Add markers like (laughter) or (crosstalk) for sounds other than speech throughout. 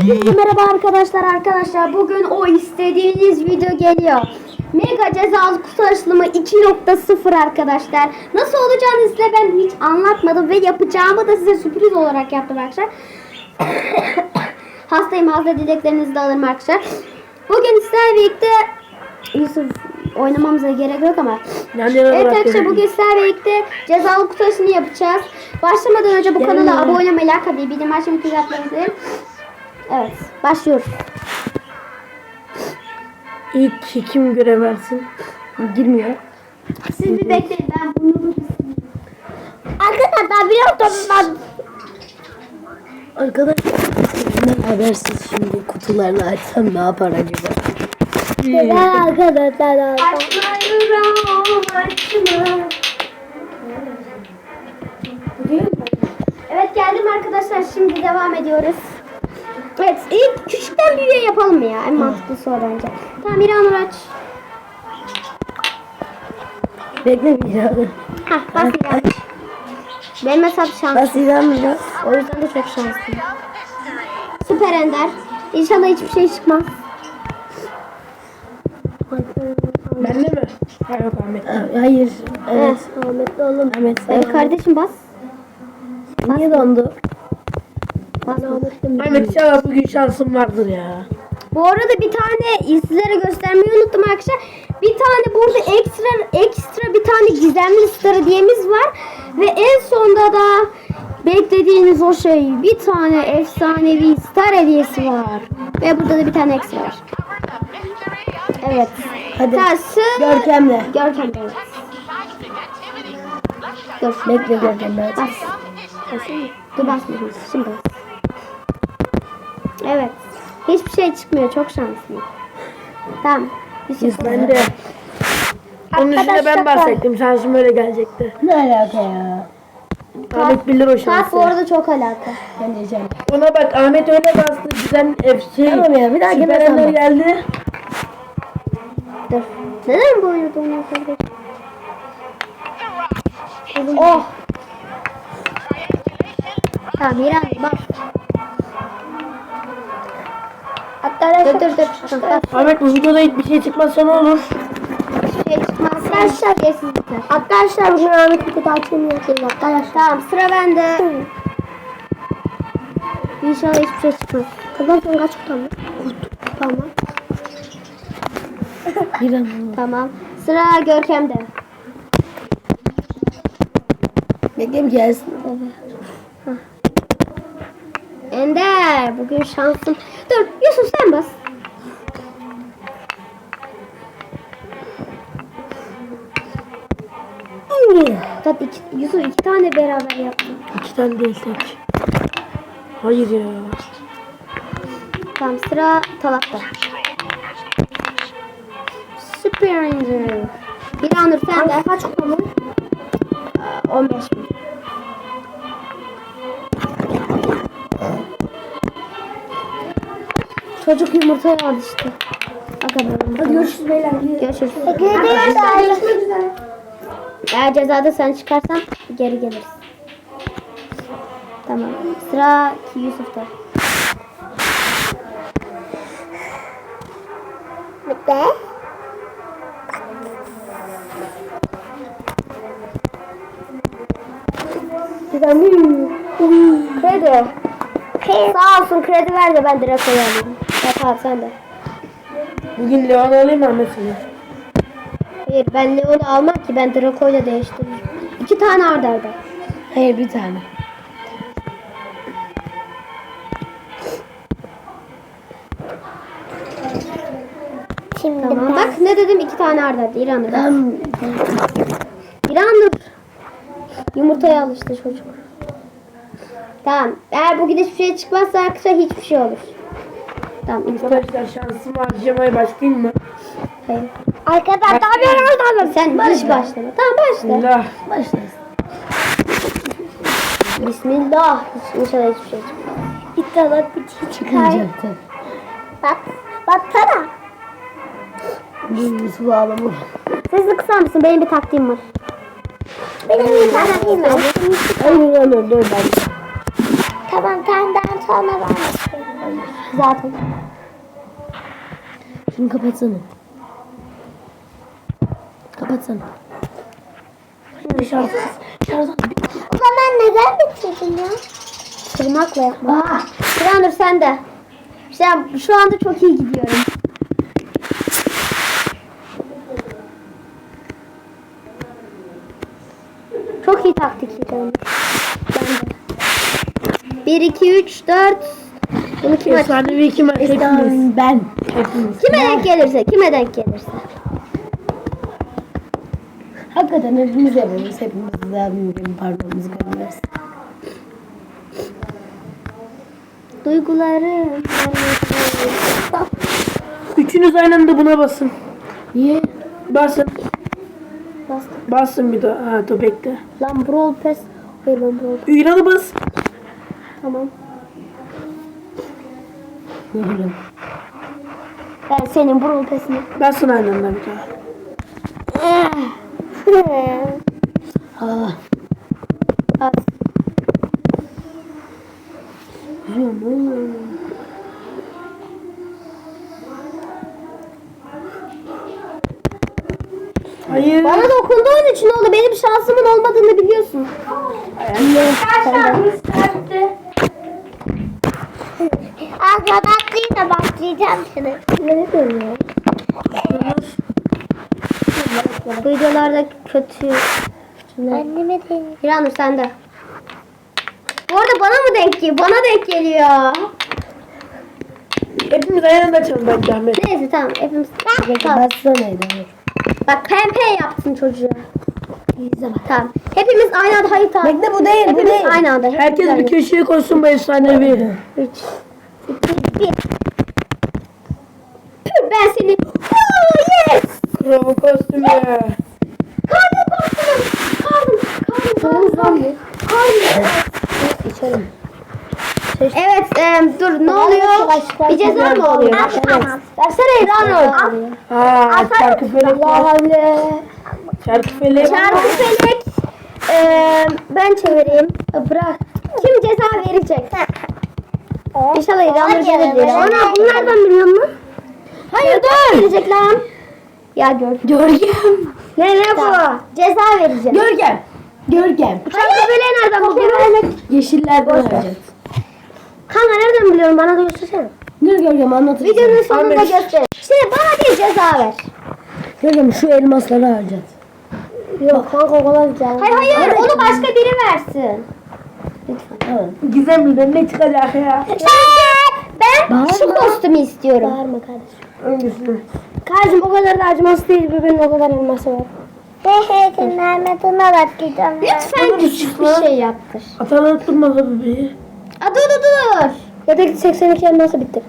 Hepinize merhaba arkadaşlar arkadaşlar bugün o istediğiniz video geliyor. Mega cezalı kutu açılımı 2.0 arkadaşlar. Nasıl olacağını size ben hiç anlatmadım ve yapacağımı da size sürpriz olarak yaptım arkadaşlar. (coughs) Hastayım hasta dileklerinizi de alırım arkadaşlar. Bugün sizlerle birlikte Yusuf oynamamıza gerek yok ama Yan yana Evet arkadaşlar bugün sizlerle birlikte cezalı kutu açılımı yapacağız. Başlamadan önce bu kanala abone olmayı, like atmayı, bildirim açmayı, unutmayın. Evet, başlıyoruz. İlk kim görev versin? Girmiyor. Siz bir bekleyin ben bunu Arkadaşlar biraz sonra Arkadaşlar ne habersiz şimdi kutularını açsam ne yapar acaba? ben arkadaşlar açma. Evet geldim arkadaşlar şimdi devam ediyoruz. Evet ilk küçükten büyüğe yapalım mı ya? En mantıklısı o bence. Tamam İranur aç. Bekle bir ya. Hah bas İranur. Benim hesap şans. Bas İrem biraz. O yüzden de çok şanslıyım. Süper Ender. İnşallah hiçbir şey çıkmaz. Bende mi? Hayır yok Ahmet. Hayır. Evet. Ahmetli oğlum. Ahmet. Evet kardeşim bas. Niye dondu? Bas. Ahmet inşallah bugün şansım vardır ya. Bu arada bir tane sizlere göstermeyi unuttum arkadaşlar. Bir tane burada ekstra ekstra bir tane gizemli star hediyemiz var. Ve en sonda da beklediğiniz o şey bir tane efsanevi star hediyesi var. Ve burada da bir tane ekstra var. Evet. Hadi. Tersi Görkemle. Görkem evet. Dur. Bekle Görkemle. Bas. Mı? Dur basmıyorum. Şimdi bas. Evet. Hiçbir şey çıkmıyor. Çok şanslıyım. Tamam. Yusuf. Biz bende. Onun üstüne ben bahsettim. Şansım öyle gelecekti. Ne alaka ya? Ahmet bilir o şansı. bu arada çok alaka. Ben diyeceğim. Ona bak Ahmet öyle bastı. Güzel şey. Tamam ya bir daha gene geldi. Dur. Neden böyle donuyor kardeşim? Oh. Tamam İran bak. Arkadaşlar Dur dur dur. Ahmet bu videoda hiçbir şey çıkmazsa ne olur? Şey çıkmaz. Arkadaşlar. Şeysiz biter. Arkadaşlar bugün Ahmet bir kutu açılımı yapıyoruz arkadaşlar. Tamam sıra bende. İnşallah hiçbir şey çıkmaz. Kızım sen kaç kutu aldın? Tamam. Bir an. Tamam. Sıra Görkem'de. Bekleyin gelsin. Ender bugün şansım. Dur Yusuf sen bas. Zaten iki, Yusuf iki tane beraber yaptın. İki tane değil tek. Hayır ya. Tamam sıra Talat'ta. Süper Ender. Bir anır sen de. Kaç kupa 15 mi? Çocuk yumurtaya alıştı. Bakalım. Hadi görüşürüz beyler. Görüşürüz. Görüşürüz. Eğer cezada sen çıkarsan geri geliriz. Tamam. Sıra Yusuf'ta. Bitti. Kredi. Sağ olsun kredi ver de ben direkt alayım. Ya tamam sen de. Bugün Leon alayım Ahmet'ini. Hayır ben Leon'u almam ki ben Draco'yla değiştiririm. İki tane arda arda. Hayır bir tane. Şimdi Tamam bak ne dedim iki tane arda arda. İranur. Ben İranur. Yumurtaya alıştı çocuk. Tamam. Eğer bugün hiçbir şey çıkmazsa arkadaşlar hiçbir şey olur. Tamam. ilk- arkadaşlar şansımı harcamaya başlayayım mı? Hayır. Arkadaşlar ben aldım. Sen hiç başlama. Tamam başla. Bismillah. Başlasın. Bismillah. Hiç- İnşallah hiçbir şey çıkmaz. İnşallah bir şey çıkar. Çıkacaktı. Bak. Baksana. Biz bağlamı. Sesini kısar mısın? Benim bir taktiğim var. Benim bir tane var. Hayır dur ben. Tamam senden sonra bakıyorum. Zaten. Şunu kapatsana. Kapatsana. Şarj. Şarj. O zaman neden bitirdin ya? Tırmakla yapma. Sıranur sen de. Sen şu anda çok iyi gidiyorum. Çok iyi taktik. Ben de. 1, 2, 3, 4. Bunu kime, Efsanevi hepimiz. Ben. Hepimiz. kime denk gelirse, kime denk gelirse. Hakikaten hepimiz yapıyoruz. Hepimiz daha büyük parmağımızı görmez. Duygularım. Üçünüz aynı anda buna basın. Niye? Basın. Bastım. Basın bir daha. Ha dur bekle. Lan Brawl Pass. Hayır lan Brawl Pass. İran'ı bas. Tamam. Ne bileyim. Ben senin Brawl Pass'ini. Basın aynı anda bir daha. (laughs) Ah. At. Hayır. Bana dokunduğun için oldu. Benim şansımın olmadığını biliyorsun. Arkadaşlığı da başlayacağım şimdi. Ne? Bu videolarda kötü. Anneme de. Hiranur sende. Bu arada bana mı denk geliyor? Bana denk geliyor. Hepimiz aynı anda açalım bence Ahmet. Neyse tamam. Hepimiz. Tamam. Bassanaydı. Bak pempe yaptın çocuğa. Tamam. Hepimiz aynı anda hayır tamam. Bekle bu değil bu Hepimiz değil. aynı anda. Herkes bir köşeye koysun bu efsanevi. Üç. Bir. Ben seni. Oh, yes. Krava kostümü. Karnım bastırın. Karnım. Karnım. Karnım. Karnım. İçerim. Evet, e, dur ne oluyor? Bir ceza mı oluyor? Evet. Versene İranur. Ha çarkı felek. Çarkı felek. Çarpı felek. Ben çevireyim. Bırak. Kim ceza verecek? İnşallah İranur gelir. Ana bunlardan biliyor musun? Hayır dur. Verecek lan. Ya gör. Görkem. Ne ne bu? Ceza verecek. Görkem. Görkem. Çarpı feleği nereden biliyorsun? Yeşillerden alacağız. Kanka nereden biliyorum? Bana da göstersene. Dur Görkem anlatır. Videonun sonunda göster. Şimdi bana bir ceza ver. Görkem şu elmasları alacağız. Yok kanka o kadar güzel. Hayır hayır onu başka biri versin. Gizemli'den ne çıkacak ya? Ben şu kostümü istiyorum. Bağırma kardeşim. Öncüsünü. Kardeşim o kadar da acıması değil. Benim o kadar elması var. Hey Mehmet'ime bakacağım. Lütfen küçük bir şey yaptır. Atan unutturmaz o bebeği. Aa, dur dur dur. Yedek 82 elması bitti.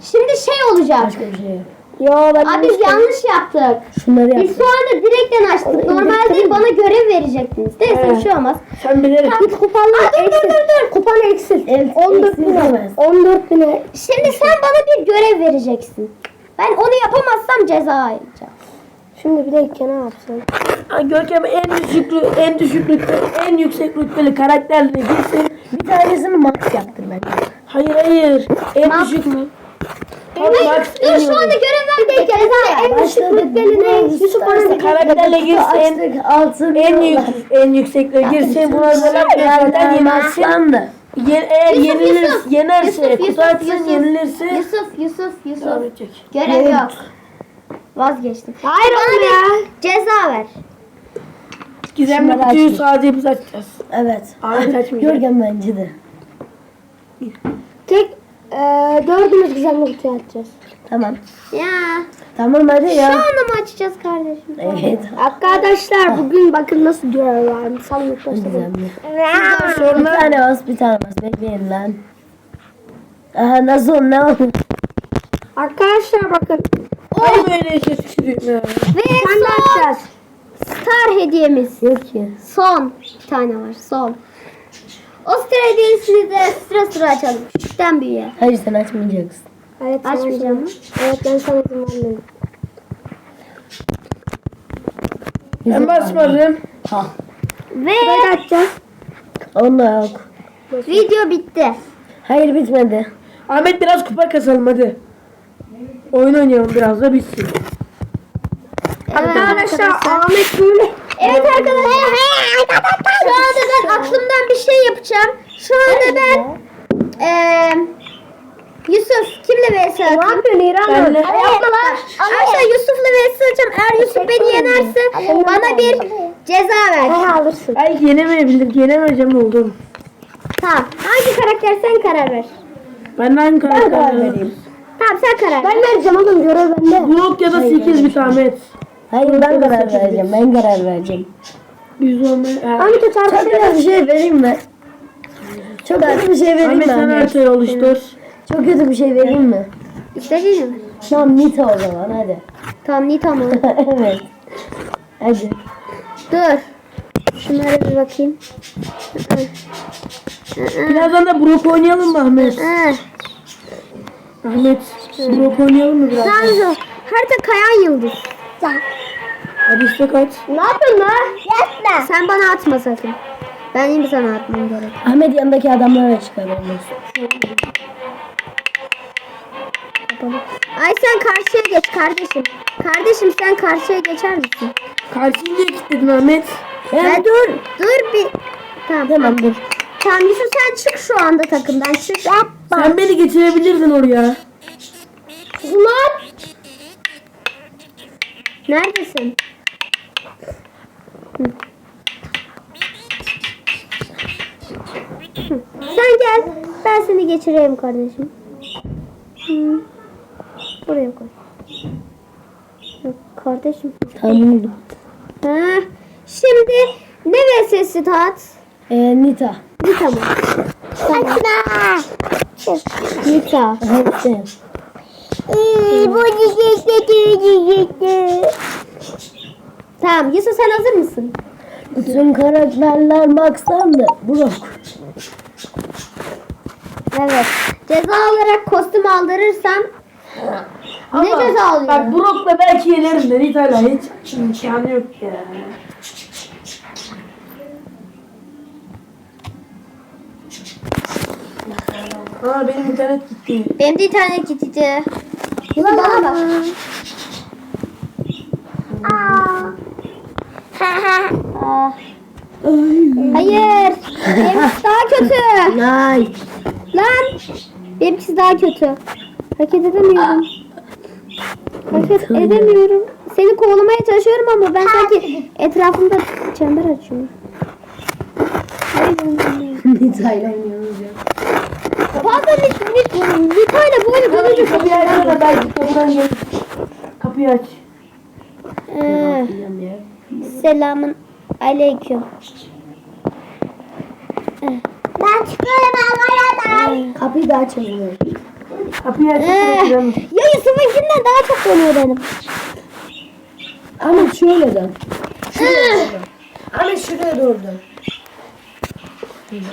Şimdi şey olacak. Başka bir şey yok. Yo ben Abi biz yanlış yaptık. Şunları Biz yap. şu anda direkten açtık. Normalde bana görev verecektiniz. Neyse bir Evet. şey olmaz. Sen bilerek. Git kupanla eksil. Dur dur dur. Kupanı eksil. El- 14 eksil bine. demez. 14 bine. Şimdi sen bana bir görev vereceksin. Ben onu yapamazsam ceza alacağım. Şimdi bir dakika ne yapsın? Görkem en düşük en düşük rütbe, en yüksek rütbeli karakterle girsin. Bir tanesini Max yaptım ben. Hayır hayır. En Max düşük mü? Hayır, dur en şu anda iyi. görev verdik. Ceza en düşük rütbeli ne? Yusuf bir Karakterle girsin. altın En yüksek en yüksekle girsin. Buna zaten yenilsin. Ye, eğer Yusuf, yenilir, Yusuf. yenerse Yusuf, yenilirse Yusuf, Yusuf, Yusuf. Görev yok. Vazgeçtim. Hayır bana bir ceza ver. Gizemli kutuyu sadece biz açacağız. Evet. Ahmet (laughs) açmayacak. Görkem bence de. Tek e, dördümüz gizemli kutuyu açacağız. Tamam. Ya. Tamam hadi Şu ya. anda mı açacağız kardeşim? (laughs) Evet. Arkadaşlar bugün bakın nasıl. Sanlık Güzel. Sonra Bir tane bas bir tane bas. Bekleyin lan. Aha nasıl ne oldu? Arkadaşlar bakın. Ay böyle şey düşürüyorum ya. Ve son star hediyemiz. Yok ki. Son bir tane var. Son. O star hediyesini de sıra sıra açalım. Küçükten büyüğe. Hayır sen açmayacaksın. Evet açmayacağım. Evet ben sana izin vermedim. Ben basmadım. Ha. Ve açacağız. Onda yok. Video bitti. Hayır bitmedi. Ahmet biraz kupa kasalım hadi. Oyun oynayalım biraz da bitsin. Arkadaşlar Ahmet böyle. Evet arkadaşlar. Şu anda ben aklımdan bir şey yapacağım. Şu anda ben eee Yusuf kimle vs atayım? Ne yapıyorsun İran? Benle. Arkadaşlar Yusuf'la vs atacağım. Eğer Yusuf beni yenerse bana bir ceza ver. alırsın. Ay yenemeyebilir. Yenemeyeceğim oldum. Tamam. Hangi karakter sen karar ver. Ben aynı karakter vereyim. Tamam sen karar ver. Ben vereceğim oğlum görev bende. Blok ya da 8 bit Ahmet. Hayır ben karar vereceğim. Ben karar vereceğim. Biz olmayı... Ahmet o Çok kötü bir şey vereyim mi? Çok kötü bir şey vereyim Ahmet mi? sen Ahmet? haritayı oluştur. Çok kötü bir şey vereyim mi? İstediğin mi? Tamam Nita o zaman hadi. Tamam iyi tamam. (laughs) evet. Hadi. Dur. Şunlara bir bakayım. Birazdan da Brock oynayalım mı Ahmet? Ahmet Brock oynayalım mı biraz? Tanrı. Harita kayan yıldız. Hadi istek at. Ne yapıyorsun lan? Yapma. Sen bana atma sakın. Ben yine sana atmam gerek. Ahmet yanındaki adamlara çıkaralım. Ay sen karşıya geç kardeşim. Kardeşim sen karşıya geçer misin? Karşıyı niye kilitledin Ahmet? Ben dur. Dur bir. Tamam. Tamam dur. Tamam Yusuf sen çık şu anda takımdan çık. Yapma. Sen beni getirebilirdin oraya. Ulan. Neredesin? Hı. Hı. Sen gel. Ben seni geçireyim kardeşim. Hı. Buraya koy. Yok, Kardeşim. Tamam. Ha. Şimdi ne VS'si tat? Ee, Nita. Nita mı? Tamam. Nita. Hadi. Tamam Yusuf sen hazır mısın? Bütün karakterler maxlandı. Brock. Evet. Ceza olarak kostüm aldırırsam ne Ama ceza alıyor? Bak Brock'la belki yenerim de Nita'yla hiç imkanı yok ya. Aa benim internet gitti. Benim de internet gitti. Bana bak. Aa. Hayır. Benimkisi daha kötü. Nice. Lan. Benimkisi daha kötü. Hareket edemiyorum. Hareket edemiyorum. Seni kovalamaya çalışıyorum ama ben sanki etrafımda çember açıyorum. Nita'yla oynuyoruz ya. Mit, mit, mitayla bu oyunu Kapıyı görünce kapıyı da belki gel. Kapıyı aç. Ee. Selamun aleyküm. Ben çıkıyorum aradan. Kapıyı da açalım. Kapıyı aç. Ee, Ee. ya Yusuf'unkinden daha çok dönüyor benim. Ahmet şöyle dön. Ee, Ahmet şuraya doğru dön. Evet,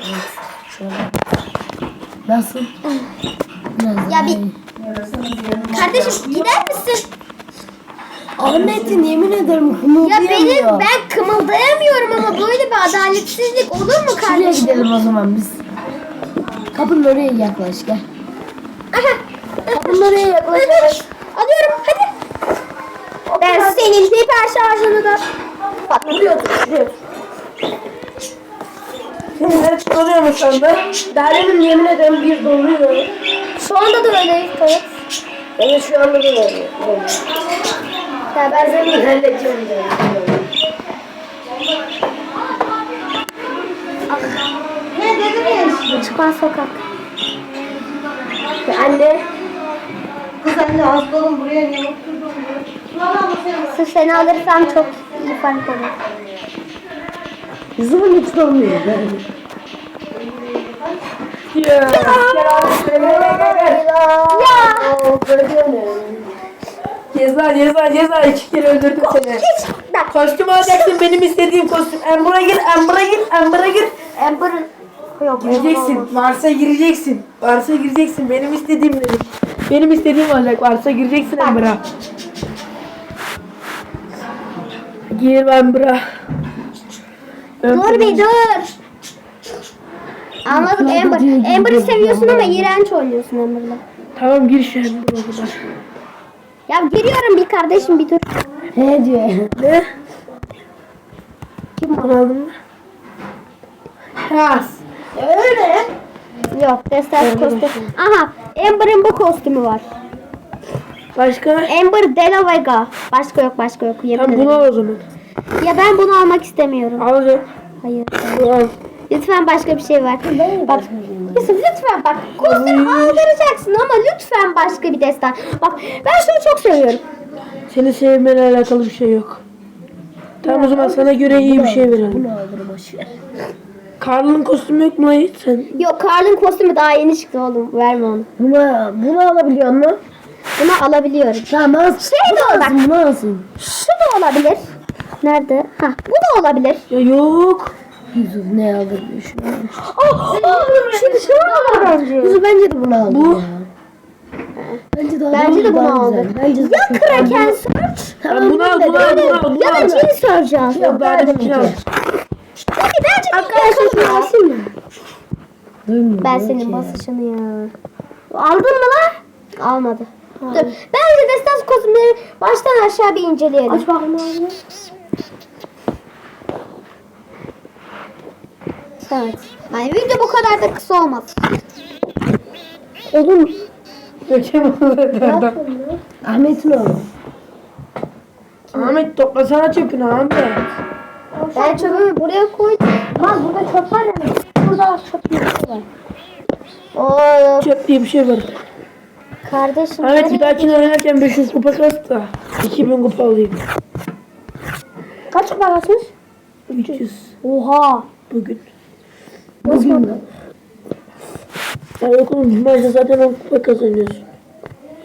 şöyle. Nasıl? Nasıl? ya bir kardeşim gider misin? Ahmet'in yemin ederim Ya kımıldayamıyor. benim ben kımıldayamıyorum ama böyle bir adaletsizlik olur mu Şuraya kardeşim? gidelim o zaman biz. Kapının oraya yaklaş gel. Kapının oraya yaklaş. Evet. Alıyorum hadi. Ben senin hiper şarjını da Vuruyordu. Şimdi ne çıkarıyor mu şu anda? Derlemin yemin ederim bir doluyor. Şu anda da öyleyiz evet. Benim şu anda da doluyor. Ya ben seni halledeceğim. Ne dedim ya? Çıkmaz sokak. Anne. Kız anne hastalığım buraya niye oturdun? Sırf seni alırsam çok iyi fark olur. Kızımın hiç dolmuyor. Ya. Gel. Ya. Ceza ceza ceza iki kere öldürdüm seni. Kostüm alacaksın benim istediğim kostüm. Amber'a gir, Amber'a gir, Amber'a gir. Yok. Gireceksin. Varsa gireceksin. Varsa gireceksin. Benim istediğim dedim. Benim istediğim olacak. Varsa gireceksin Amber'a. Gir Amber'a. Dur bir dur. Anladım Amber. Amber'ı seviyorsun ama iğrenç oynuyorsun Amber'la. Tamam gir şu an buraya kadar. Ya giriyorum bir kardeşim bir dur. He diyor. Ne? Kim mı? Yaz. Öyle. Yok Destas kostüm. Aha Amber'ın bu kostümü var. Başka? Amber De La Vega. Başka yok başka yok. Yemin Tamam bunu o zaman. Ya ben bunu almak istemiyorum. Alacağım. Hayır. Al. Lütfen başka bir şey ver. Bak Yusuf lütfen bak kostüm aldıracaksın ama lütfen başka bir destan. Bak ben şunu çok seviyorum. Seni sevmeyle alakalı bir şey yok. Tamam o zaman sana göre iyi bir şey verelim. Bunu aldır boşver. Karl'ın kostümü yok mu lan? Sen Yok Karl'ın kostümü daha yeni çıktı oğlum. Verme onu. Bunu, bunu alabiliyor mu? Bunu alabiliyorum. Tamam. Şey de bunu bak. bunu alsın. Şu da olabilir. Nerede? Ha, bu da olabilir. ya yok. Yusuf ne alır şunu. Oh, Şimdi şunu da bence. Yusuf bence de bunu aldı Bu- ya. Bence de, Bence de bunu aldı. de Ya Kraken. Search Tamam bunu al bunu al bunu al bunu ya da al. Cin Search al. Yok daha benimkini al. Peki bence Arkadaşlar şunu alsın mı? Ben senin basışını ya. Aldın mı lan? Almadı. Dur. Bence destans kostümleri baştan aşağı bir inceleyelim. Aç bakalım abi. Evet. Yani video bu kadar da kısa olmaz. Olur mu? Oradan. Ahmet'in oğlu. Ahmet toplasana çöpünü Ahmet. Ben çöpümü buraya koydum. Bak burada çöp var ya. Burada çöp var. Oo Çöp diye bir şey var. kardeşim. Ahmet bir dahakine oynarken 500 kupa kas da 2000 kupa alayım. Kaç kupa basmış? 300 Oha. bugün. Bugün mü? Ya yok oğlum bir maçta zaten 10 kupa kazanıyorsun.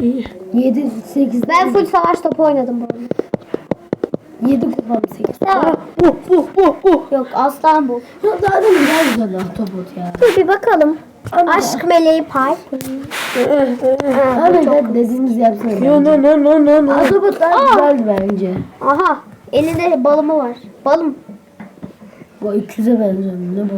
İyi. 7, 8, Ben full savaş topu oynadım bu arada. 7 kupa mı 8? Aa, bu bu bu bu. Yok aslan bu. Yok daha demin daha güzel ahtapot ya. Dur bir bakalım. Aşk meleği pay. Ahmet hadi dediğimizi yapsana. Yo no no no no no. Ahtapot daha güzel bence. Aha. Elinde balımı var. Balım. Bu 200'e benziyor. Ne bu?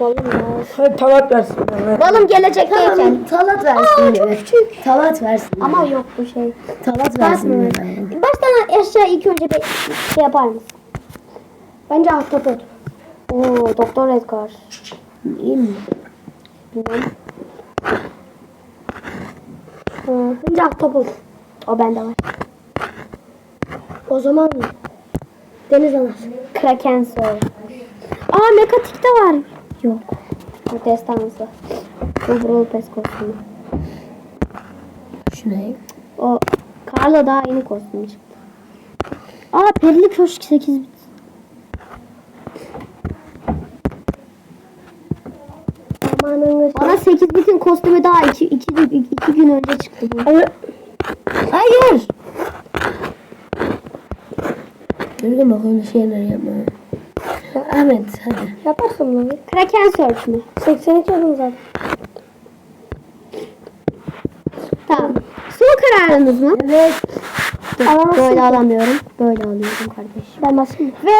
Balım ya. Hadi talat versin bana. Balım gelecekteyken. Tamam, talat versin. çok küçük. Talat versin. Ama yok bu şey. talat versin. ya. Baştan aşağı ilk önce bir şey yapar mısın? Bence ahtapot. Oo Doktor Edgar. İyi mi? Bilmem. Ha, bence ahtapot. O bende var. O zaman deniz anası. Kraken soy. Aa mekatik de var. Yok. Bu destansı. Bu Brawl Pass kostümü. Şu ne? O Carla daha yeni kostüm çıktı. Aa Perili Köşk 8 bit. Bana 8 bitin kostümü daha 2 2 2 gün önce çıktı bu. Hayır. Gördün bak öyle şeyler yapma. Ahmet hadi. Yaparsın bunu. Kraken Search mü? 82 adım zaten. Tamam. Son kararınız mı? Evet. Dur, böyle alamıyorum. Böyle alıyorum kardeşim. Ben basayım Ve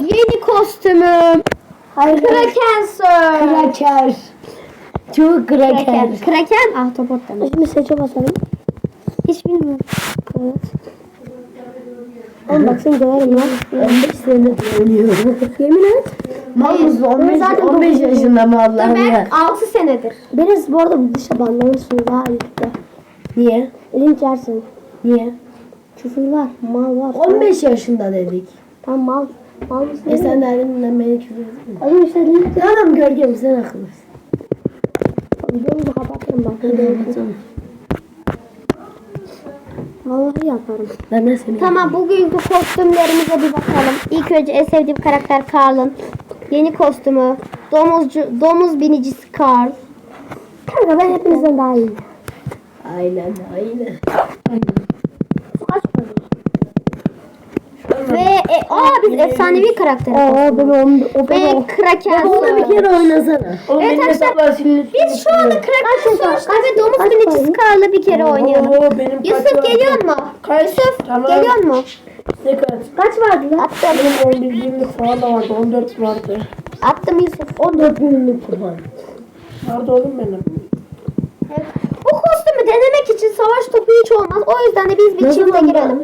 yeni kostümüm. Hayır. Kraken Search. Kraker. Çok kraker. Kraken. Kraken ahtapot demek. Şimdi seçe basalım. Hiç bilmiyorum. Evet. Oğlum bak seni döverim lan. 15 senedir oynuyorum. Yemin et. Mal mısın? 15, zaten 15 dokuz yaşında mı Allah'ım ya? Ben 6 senedir. Beniz bu arada dışa banlamışsın daha iyiydi. Niye? Linç yersin. Niye? Küfür var. Mal var. 15 yaşında dedik. Tam mal. Mal mısın? E sen de elinden beni küfür ettin. Oğlum işte linç. Tamam Görkem sen akıllısın. Videomuzu kapatırım bak. Vallahi yaparım. Ben de seni Tamam bugünkü kostümlerimize bir bakalım. İlk önce en sevdiğim karakter Carl'ın. Yeni kostümü. Domuzcu, domuz binicisi Carl. Kanka ben hepinizden daha iyiyim. Aynen aynen. Kaç Ve e, aa biz efsanevi karakter. Aa ben onu Ve Kraken. Ona bir kere oynasana. Oğlum Evet benim arkadaşlar, hesaplar silinip Biz şu anda Kraken Search'ta ve domuz binicisi Carl'la bir kere oynayalım. Oo, benim kaç Yusuf vardı? geliyor mu? Kaç? Yusuf Tamam. geliyor mu? Ne kaç? Kaç vardı lan? Attım. Benim 11 20 falan da vardı. 14 vardı. Attım Yusuf. 14 bölümlük kurban. Nerede oğlum benim? Evet. Bu kostümü denemek için savaş topu hiç olmaz. O yüzden de biz bir Ne çifte zaman girelim.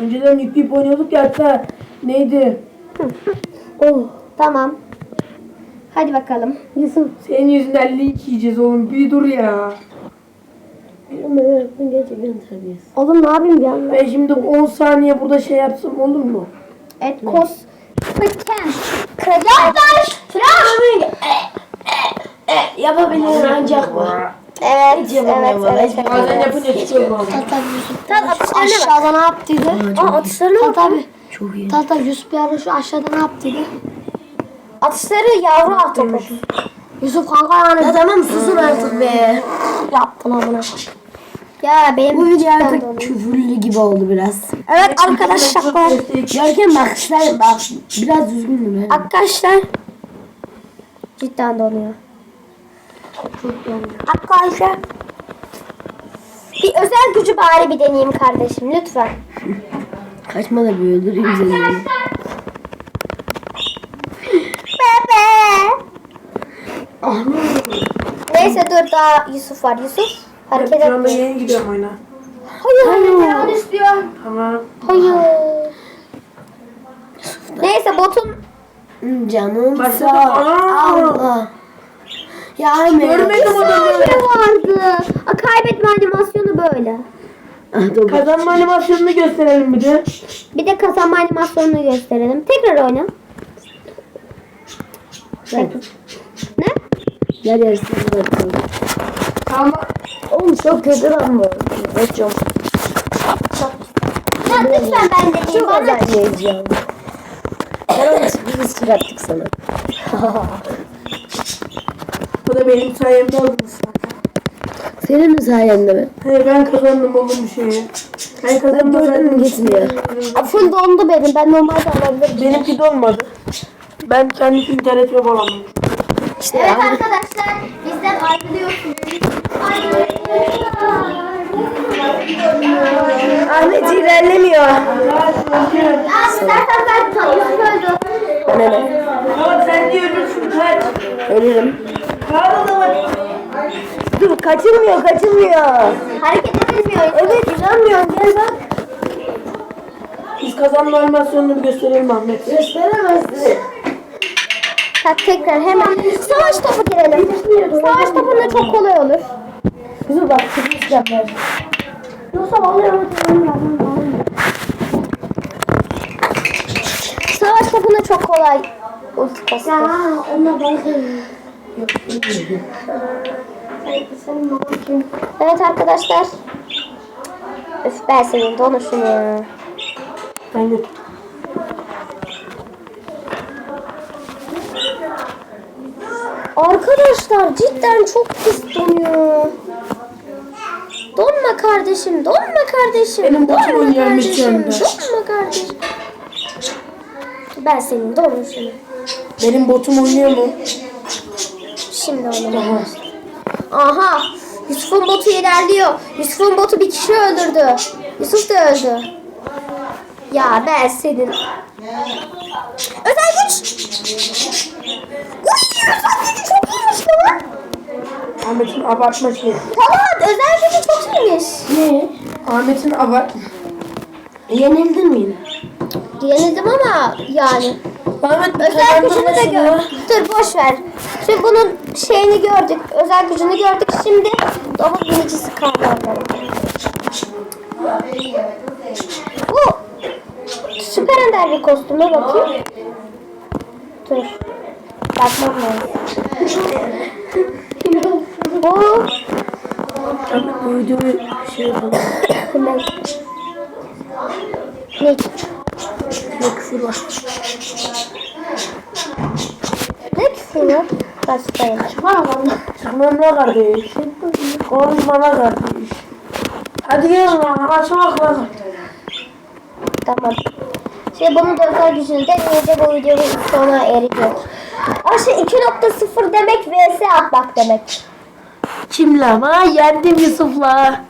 Önceden yükleyip oynuyorduk ya hatta neydi? Oh, tamam. Hadi bakalım. Yusuf. Senin yüzünden link yiyeceğiz oğlum. Bir dur ya. Ömer Akın gerçekten terbiyesiz. Oğlum ne yapayım bir anda? Ben şimdi 10 saniye burada şey yapsam olur mu? Evet kos. Fıkken. Yaklaş. Flash. Yapabilir ancak bu. Evet, evet, evet. evet. Bazen yapınca çıkıyor bu arada. Tata Yusuf. Tat bak. Aşağıda ne yaptıydı? Aa atışlarına bak. Tata abi. Çok iyi. Tata Yusuf bir ara şu aşağıda ne yaptıydı? Atışları yavru topu. Yusuf kanka yani. Ya tamam susun artık be. Yaptın amına. Ya benim Bu video artık küfürlü gibi oldu biraz. Evet arkadaşlar. Görkem bak bak biraz düzgün dur. Arkadaşlar. Cidden donuyor. Arkadaşlar. Bir özel gücü bari bir deneyeyim kardeşim lütfen. Kaçma da bir öldüreyim seni. Bebe. Neyse dur daha Yusuf var. Yusuf hareket anda etmiyor. yeni gidiyorum oyuna. Hayır. Hayır. istiyor. Tamam. Hayır. Neyse botun Canım Başladı. sağ Aa! Ya. Görmedim adamı. vardı? Aa, kaybetme animasyonu böyle. Ah. Kazanma animasyonunu gösterelim bir de. Bir de kazanma animasyonunu gösterelim. Tekrar oyna. Bak, Ne? Yer yersin bırakalım. Tamam. Oğlum çok kötü lan bu. Evet çok. Ya lütfen ben de Çok bana. azarlayacağım. Ben onu sürpriz çıkarttık sana. (laughs) Bu da benim sayemde aldınız. Senin mi sayende mi? Hayır ben kazandım oğlum bir şeyi. Ben Ben kazanmasaydım gördüm gitmiyor. Aa, Full dondu benim. Ben normalde alabilirim. Benimki de olmadı. Ben kendi internetime bağlandım. İşte Evet Ahmet- arkadaşlar bizden ayrılıyorsunuz. Ahmet ilerlemiyor. Ya istersen ben ta- Yusuf öldü. Bana ne? Ama sen niye ölürsün kaç? Ölürüm. Dur kaçırmıyor kaçırmıyor. Hareket edilmiyor. Evet inanmıyorum gel bak. Biz kazanma animasyonunu bir gösterelim Ahmet. Gösteremezsin. Ha, tekrar hemen savaş topu girelim. Savaş topunda çok kolay olur. Dur bak sürpriz yapar. Yoksa alıyorum. Savaş topunda çok kolay. Ulti kastı. Onunla ben seviyorum. Evet arkadaşlar. Üf ben senin donu şunu ya. Ben götür. Arkadaşlar cidden çok pis donuyor. Donma kardeşim, donma kardeşim. Benim donma kardeşim, donma kardeşim. Ben senin donuşunu. Benim botum oynuyor mu? Şimdi oynamaya Aha. Yusuf'un botu ilerliyor. Yusuf'un botu bir kişi öldürdü. Yusuf da öldü. Ya ben senin. Özel güç. Uy, özel gücü çok iyiymiş lan. Ahmet'in abartma şeyi. Tamam özel gücü çok iyiymiş. Ne? Ahmet'in abart... Yenildin mi yine? Yenildim ama yani. Ahmet Özel gücünü de gör. Dur boş ver. Şimdi bunun şeyini gördük. Özel gücünü gördük. Şimdi domuz binicisi kaldı bakalım. Bu süper ender bir kostüme bakayım. Dur. Bakmam lazım. Bu bu videoyu şey yapalım. ne? Ne? Küfür var. Ya? Başlayalım. Çıkmam ne kardeş? Konuşma ne kardeş? Hadi gel lan açmak lan. Tamam. Şimdi bunun da gücünü deneyince bu videonun sona erecek. Aşı 2.0 demek vs atmak demek. Kimle ama yendim Yusuf'la.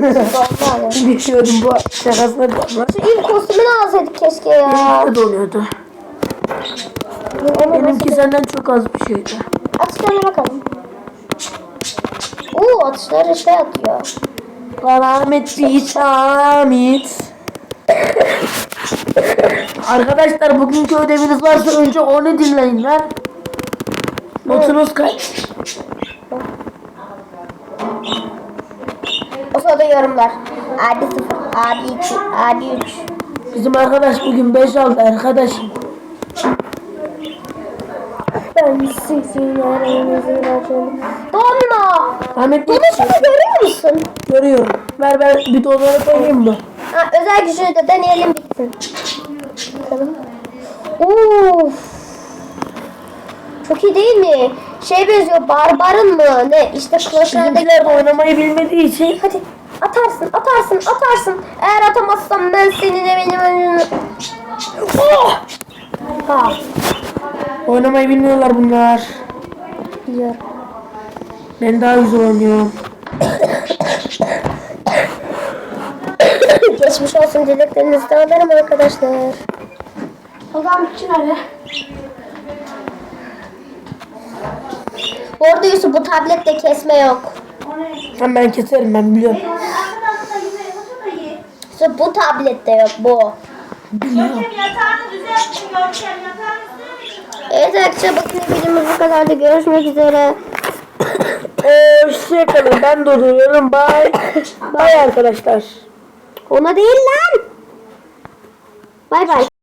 Normal. Biliyordum bu şakasına bakma. Şu ilk kostümünü alsaydık keşke ya. Ne donuyordu? Benimki senden çok az bir şeydi. Atışlarına bakalım. Oo atışları şey atıyor. Kalamet bir Hamit. Arkadaşlar bugünkü ödeviniz varsa önce onu dinleyin lan. Notunuz kaç? Sırada yorumlar. Abi 0, abi 2, abi 3. Bizim arkadaş bugün 5 aldı arkadaşım. Ben açalım. Donma! Ahmet Donmasını görüyor musun? görüyorum. Ver ver bir doları koyayım mı? Ha, özel gücünü de deneyelim bitsin. Bakalım. Uf. Çok iyi değil mi? Şey benziyor barbarın mı? Ne işte Royale'deki Bizimkiler oynamayı bilmediği için Hadi atarsın atarsın atarsın. Eğer atamazsam ben senin benim önünü... Oh! Ha oynamayı bilmiyorlar bunlar. biliyorum. Ben daha güzel oynuyorum. (coughs) Geçmiş olsun dileklerinizi de alırım arkadaşlar. Zaman için hadi. Bu arada Yusuf bu tablette kesme yok. Hem ben keserim ben biliyorum. Yusuf bu tablette yok bu. Biliyorum. Evet arkadaşlar bakın videomuz bu kadardı. Görüşmek üzere. Hoşçakalın. Ben durduruyorum. Bye. Bye arkadaşlar. Ona değil lan. Bay bay.